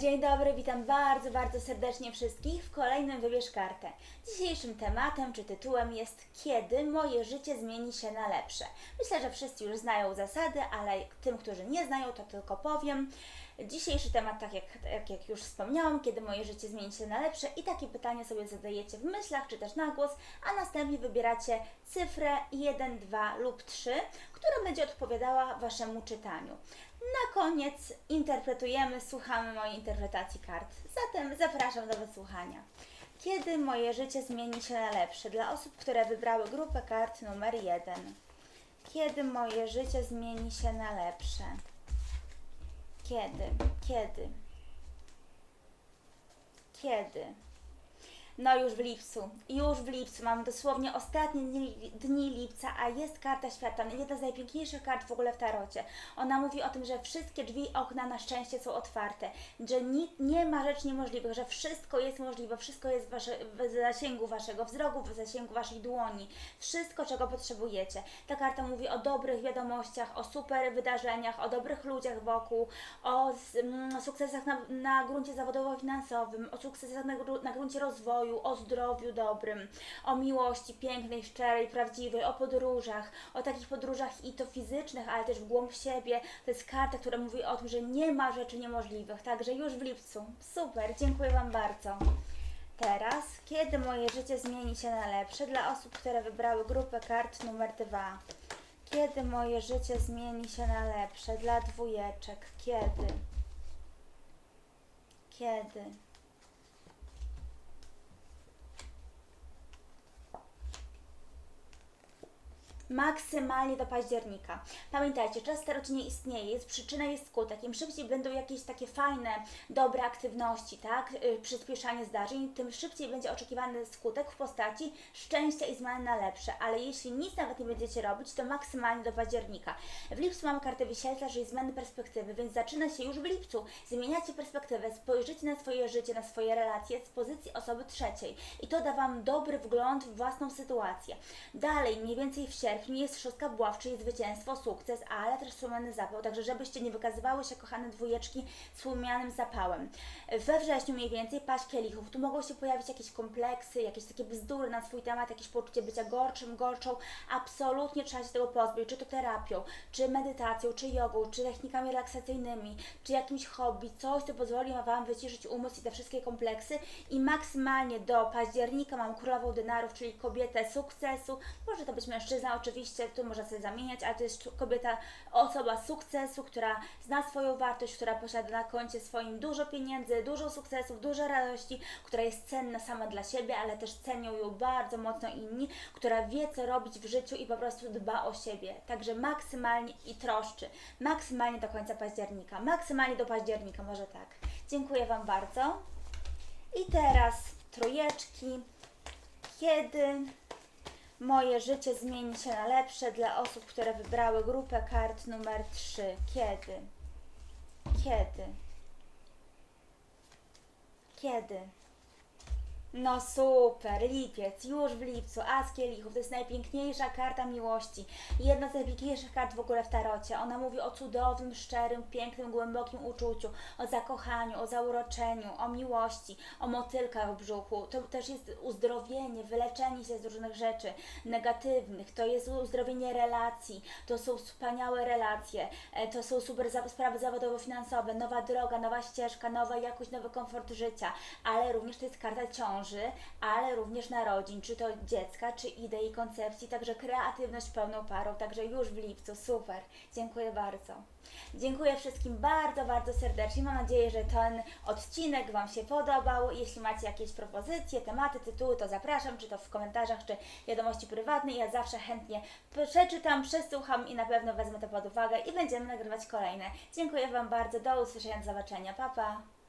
Dzień dobry, witam bardzo, bardzo serdecznie wszystkich w kolejnym Wybierz Kartę. Dzisiejszym tematem czy tytułem jest Kiedy moje życie zmieni się na lepsze? Myślę, że wszyscy już znają zasady, ale tym, którzy nie znają, to tylko powiem. Dzisiejszy temat, tak jak, tak jak już wspomniałam, kiedy moje życie zmieni się na lepsze i takie pytanie sobie zadajecie w myślach czy też na głos, a następnie wybieracie cyfrę 1, 2 lub 3, która będzie odpowiadała Waszemu czytaniu. Na koniec interpretujemy, słuchamy mojej interpretacji kart. Zatem zapraszam do wysłuchania. Kiedy moje życie zmieni się na lepsze? Dla osób, które wybrały grupę kart numer 1. Kiedy moje życie zmieni się na lepsze? Kiedy? Kiedy? Kiedy? No już w lipcu, już w lipcu, mam dosłownie ostatnie dni, dni lipca, a jest karta świata, jedna z najpiękniejszych kart w ogóle w tarocie. Ona mówi o tym, że wszystkie drzwi, okna na szczęście są otwarte, że ni, nie ma rzeczy niemożliwych, że wszystko jest możliwe, wszystko jest wasze, w zasięgu Waszego wzroku, w zasięgu Waszej dłoni, wszystko czego potrzebujecie. Ta karta mówi o dobrych wiadomościach, o super wydarzeniach, o dobrych ludziach wokół, o s- mm, sukcesach na, na gruncie zawodowo-finansowym, o sukcesach na, na gruncie rozwoju, o zdrowiu dobrym, o miłości pięknej, szczerej, prawdziwej, o podróżach, o takich podróżach i to fizycznych, ale też w głąb siebie. To jest karta, która mówi o tym, że nie ma rzeczy niemożliwych, także już w lipcu. Super, dziękuję Wam bardzo. Teraz, kiedy moje życie zmieni się na lepsze dla osób, które wybrały grupę kart numer dwa. Kiedy moje życie zmieni się na lepsze dla dwójeczek? Kiedy? Kiedy? Maksymalnie do października. Pamiętajcie, czas staroci nie istnieje, jest przyczyna, jest skutek. Im szybciej będą jakieś takie fajne, dobre aktywności, tak, yy, przyspieszanie zdarzeń, tym szybciej będzie oczekiwany skutek w postaci szczęścia i zmian na lepsze. Ale jeśli nic nawet nie będziecie robić, to maksymalnie do października. W lipcu mamy kartę wisielca, czyli zmiany perspektywy, więc zaczyna się już w lipcu. Zmieniacie perspektywę, spojrzycie na swoje życie, na swoje relacje z pozycji osoby trzeciej i to da Wam dobry wgląd w własną sytuację. Dalej, mniej więcej w sierpniu jest szóstka buław, czyli zwycięstwo, sukces, ale też słomiany zapał, także żebyście nie wykazywały się, kochane dwójeczki, słomianym zapałem. We wrześniu mniej więcej paść kielichów, tu mogą się pojawić jakieś kompleksy, jakieś takie bzdury na swój temat, jakieś poczucie bycia gorszym, gorszą, absolutnie trzeba się tego pozbyć, czy to terapią, czy medytacją, czy jogą, czy technikami relaksacyjnymi, czy jakimś hobby, coś, co pozwoli Wam wyciszyć umysł i te wszystkie kompleksy i maksymalnie do października mam królową denarów, czyli kobietę sukcesu, może to być mężczyzna oczywiście, tu można sobie zamieniać, ale to jest kobieta, osoba sukcesu, która zna swoją wartość, która posiada na koncie swoim dużo pieniędzy, dużo sukcesów, dużo radości, która jest cenna sama dla siebie, ale też cenią ją bardzo mocno inni, która wie co robić w życiu i po prostu dba o siebie. Także maksymalnie i troszczy, maksymalnie do końca października, maksymalnie do października, może tak. Dziękuję Wam bardzo. I teraz trójeczki. Kiedy moje życie zmieni się na lepsze dla osób, które wybrały grupę kart numer 3? Kiedy? Kiedy? Kiedy? No super, lipiec, już w lipcu, as kielichów, to jest najpiękniejsza karta miłości, jedna z najpiękniejszych kart w ogóle w tarocie. Ona mówi o cudownym, szczerym, pięknym, głębokim uczuciu, o zakochaniu, o zauroczeniu, o miłości, o motylkach w brzuchu. To też jest uzdrowienie, wyleczenie się z różnych rzeczy negatywnych, to jest uzdrowienie relacji, to są wspaniałe relacje, e, to są super sprawy zawodowo-finansowe, nowa droga, nowa ścieżka, nowa jakość, nowy komfort życia, ale również to jest karta ciąży, ale również narodzin, czy to dziecka, czy idei, koncepcji, także kreatywność pełną parą, także już w lipcu, super, dziękuję bardzo. Dziękuję wszystkim bardzo, bardzo serdecznie. Mam nadzieję, że ten odcinek Wam się podobał. Jeśli macie jakieś propozycje, tematy, tytuły, to zapraszam, czy to w komentarzach, czy wiadomości prywatnej. Ja zawsze chętnie przeczytam, przesłucham i na pewno wezmę to pod uwagę i będziemy nagrywać kolejne. Dziękuję Wam bardzo. Do usłyszenia, do zobaczenia. Pa, pa.